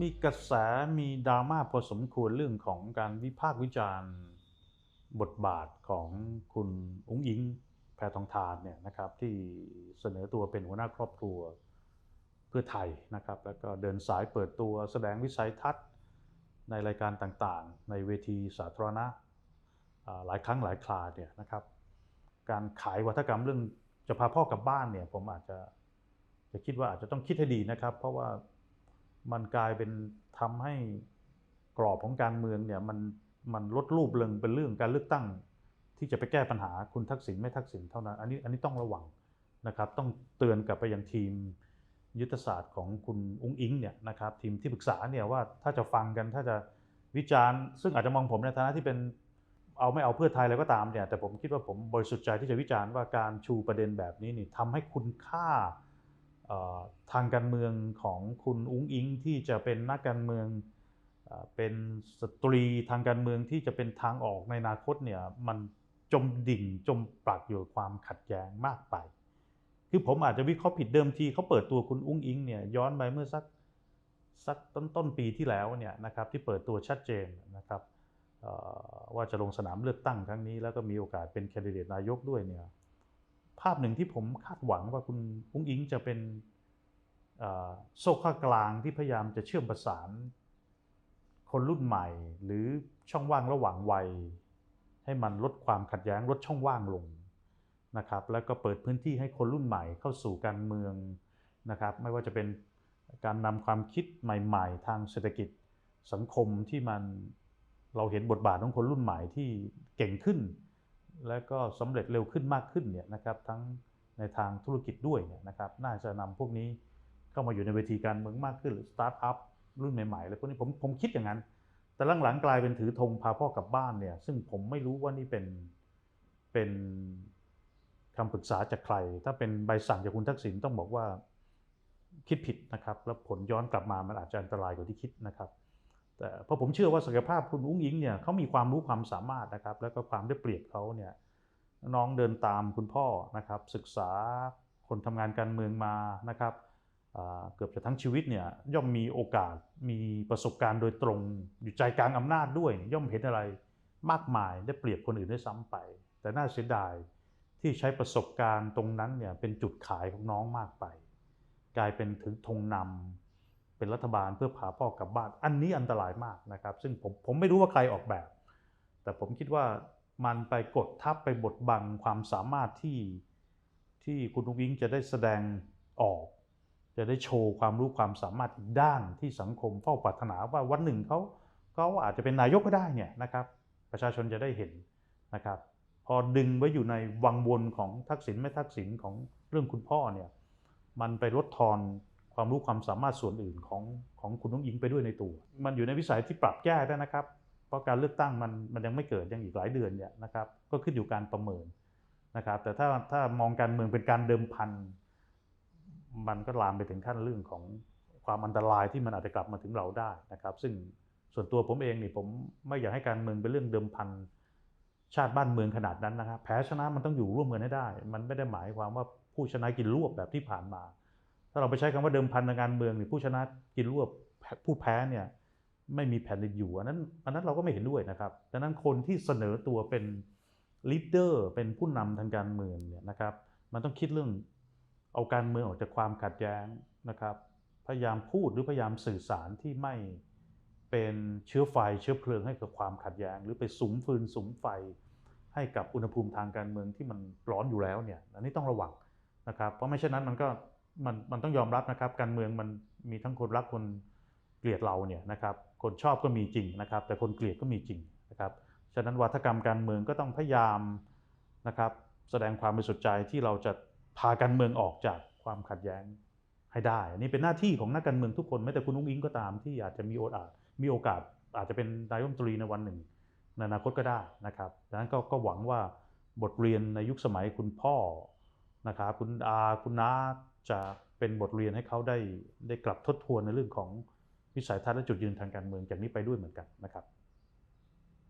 มีกระแสมีดราม่าพอสมควรเรื่องของการวิพากษ์วิจารณ์บทบาทของคุณอุ้งอิงแพทองทานเนี่ยนะครับที่เสนอตัวเป็นหัวหน้าครอบครัวเพื่อไทยนะครับแล้วก็เดินสายเปิดตัวแสดงวิสัยทัศน์ในรายการต่างๆ ในเวทีสาธารณะอ่าหลายครั้งหลายคราเนี่ยนะครับการขายวัฒกรรมเรื่องจะพาพ่อกลับบ้านเนี่ยผมอาจจะจะคิดว่าอาจจะต้องคิดให้ดีนะครับ เพราะว่า มันกลายเป็นทำให้กรอบของการเมืองเนี่ยมันมันลดรูปเริงเป็นเรื่องการเลือกตั้ง ที่จะไปแก้ปัญหาคุณทักษิณไม่ทักษิณเท่านั้น อันนี้อันนี้ต้องระวังนะครับต้องเตือนกลับไปยังทีมยุทธศาสตร์ของคุณอุ้งอิงเนี่ยนะครับทีมที่ปรึกษาเนี่ยว่าถ้าจะฟังกันถ้าจะวิจารณ์ ซึ่งอาจจะมองผมในฐานะที่เป็นเอาไม่เอาเพื่อไทยอะไรก็ตามเนี่ยแต่ผมคิดว่าผมบริสุทธิ์ใจที่จะวิจารณ์ว่าการชูประเด็นแบบนี้นี่ทำให้คุณค่า ทางการเมืองของคุณอุ้งอิงที่จะเป็นนักการเมืองเป็นสตรีทางการเมืองที่จะเป็นทางออกในอนาคตเนี่ยมันจมดิ่งจมปลักอยู่ความขัดแย้งมากไป คือผมอาจจะวิเคราะห์ผิดเดิมทีเขาเปิดตัวคุณอุ้งอิงเนี่ยย้อนไปเมื่อสักสักต้นต้นปีที่แล้วเนี่ยนะครับที่เปิดตัวชัดเจนนะครับว่าจะลงสนามเลือกตั้งครั้งนี้ แล้วก็มีโอกาสเป็นแคนดิเดตนายกด้วยเนี่ยาพหนึ่งที่ผมคาดหวังว่าคุณอุ้งอิงจะเป็นโซ่ข้ากลางที่พยายามจะเชื่อมประสาน คนรุ่นใหม่ หรือช่องว่างระหว่างวัย ให้มันลดความขัดแย้งลดช่องว่างลงนะครับ แล้วก็เปิดพื้นที่ให้คนรุ่นใหม่เข้าสู่การเมืองนะครับ ไม่ว่าจะเป็นการนำความคิดใหม่ๆ ทางเศรษฐกิจสังคมที่มันเราเห็นบทบาทของคนรุ่นใหม่ที่เก่งขึ้น และก็สำเร็จเร็วขึ้นมากขึ้นเนี่ยนะครับทั้งในทางธุรกิจด้วยเนี่ยนะครับน่าจะนำพวกนี้เข้ามาอยู่ในเวทีการเมืองมากขึ้นหรือสตาร์ทอัพรุ่นใหม่ๆอะไรพวกนี้ผมผมคิดอย่างนั้น แต่หลังๆกลายเป็นถือธงพาพ่อกลับบ้านเนี่ยซึ่งผมไม่รู้ว่านี่เป็นเป็นคำปรึกษาจากใคร ถ้าเป็นใบสั่งจากคุณทักษิณต้องบอกว่าคิดผิดนะครับ แล้วผลย้อนกลับมามันอาจจะอันตรายกว่าที่คิดนะครับ แต่เพราะผมเชื่อว่าศักยภาพคุณอุ้งอิงเนี่ยเขามีความรู้ความสามารถนะครับ แล้วก็ความได้เปรียบเขาเนี่ยน้องเดินตามคุณพ่อนะครับ ศึกษาคนทำงานการเมืองมานะครับเกือบจะทั้งชีวิตเนี่ยย่อมมีโอกาสมีประสบการณ์โดยตรง อยู่ใจกลางอำนาจด้วย ย่อมเห็นอะไรมากมายได้เปรียบคนอื่นได้ซ้ำไป แต่น่าเสียดายที่ใช้ประสบการณ์ตรงนั้นเนี่ยเป็นจุดขายของน้องมากไป กลายเป็นถึงธงนำ เป็นรัฐบาลเพื่อพาพ่อกลับบ้าน อันนี้อันตรายมากนะครับ ซึ่งผมผมไม่รู้ว่าใครออกแบบ แต่ผมคิดว่ามันไปกดทับไปบดบังความสามารถที่ที่คุณนุ้งอิงจะได้แสดงออก จะได้โชว์ความรู้ความสามารถอีกด้านที่สังคมเฝ้าปรารถนาว่าวันหนึ่งเขาเขาอาจจะเป็นนายกก็ได้เนี่ยนะครับ ประชาชนจะได้เห็นนะครับ พอดึงไว้อยู่ในวังวนของทักษิณไม่ทักษิณของเรื่องคุณพ่อเนี่ยมันไปลดทอน ความรู้ความสามารถส่วนอื่นของของคุณนุ้งอิงไปด้วยในตัว มันอยู่ในวิสัยที่ปรับแก้ได้นะครับ เพราะการเลือกตั้งมันมันยังไม่เกิดยังอีกหลายเดือนเนี่ยนะครับก็ขึ้นอยู่การประเมินนะครับแต่ถ้าถ้ามองการเมืองเป็นการเดิมพันมันก็ลามไปถึงขั้นเรื่องของความอันตรายที่มันอาจจะกลับมาถึงเราได้นะครับ ซึ่งส่วนตัวผมเองนี่ผมไม่อยากให้การเมืองเป็นเรื่องเดิมพันชาติบ้านเมืองขนาดนั้นนะครับแพ้ชนะมันต้องอยู่ร่วมกันให้ได้ มันไม่ได้หมายความว่าผู้ชนะกินรวบแบบที่ผ่านมา ถ้าเราไปใช้คำว่าเดิมพันทางการเมืองนี่ผู้ชนะกินรวบผู้แพ้เนี่ยไม่มีแผ่นดินอยู่อันนั้นอันนั้นเราก็ไม่เห็นด้วยนะครับดังนั้นคนที่เสนอตัวเป็นลีดเดอร์เป็นผู้นำทางการเมืองเนี่ยนะครับ มันต้องคิดเรื่องเอาการเมืองออกจากความขัดแย้งนะครับ พยายามพูดหรือพยายามสื่อสารที่ไม่เป็นเชื้อไฟเชื้อเพลิงให้กับความขัดแย้ง หรือไปสุมฟืนสุมไฟให้กับอุณหภูมิทางการเมืองที่มันร้อนอยู่แล้วเนี่ยอันนี้ต้องระวังนะครับ เพราะไม่เช่นนั้นมันก็ มันมันต้องยอมรับนะครับ การเมืองมันมีทั้งคนรักคนเกลียดเราเนี่ยนะครับ คนชอบก็มีจริงนะครับ แต่คนเกลียดก็มีจริงนะครับฉะนั้นวัฒกรรมการเมืองก็ต้องพยายามนะครับ แสดงความบริสุทธิ์ใจที่เราจะพาการเมืองออกจากความขัดแย้งให้ได้อันนี้เป็นหน้าที่ของนักการเมืองทุกคนแม้แต่คุณนุ้งอิงก็ตามที่อาจจะมีโอกาสมีโอกาสอาจจะเป็นนายกรัฐมนตรีในวันหนึ่งในอนาคตก็ได้นะครับดังนั้นก็หวังว่าบทเรียนในยุคสมัยคุณพ่อ นะครับคุณอาคุณน้าจะเป็นบทเรียนให้เขาได้ได้กลับทบทวนในเรื่องของวิสัยทัศน์และจุดยืนทางการเมืองจากนี้ไปด้วยเหมือนกันนะครับ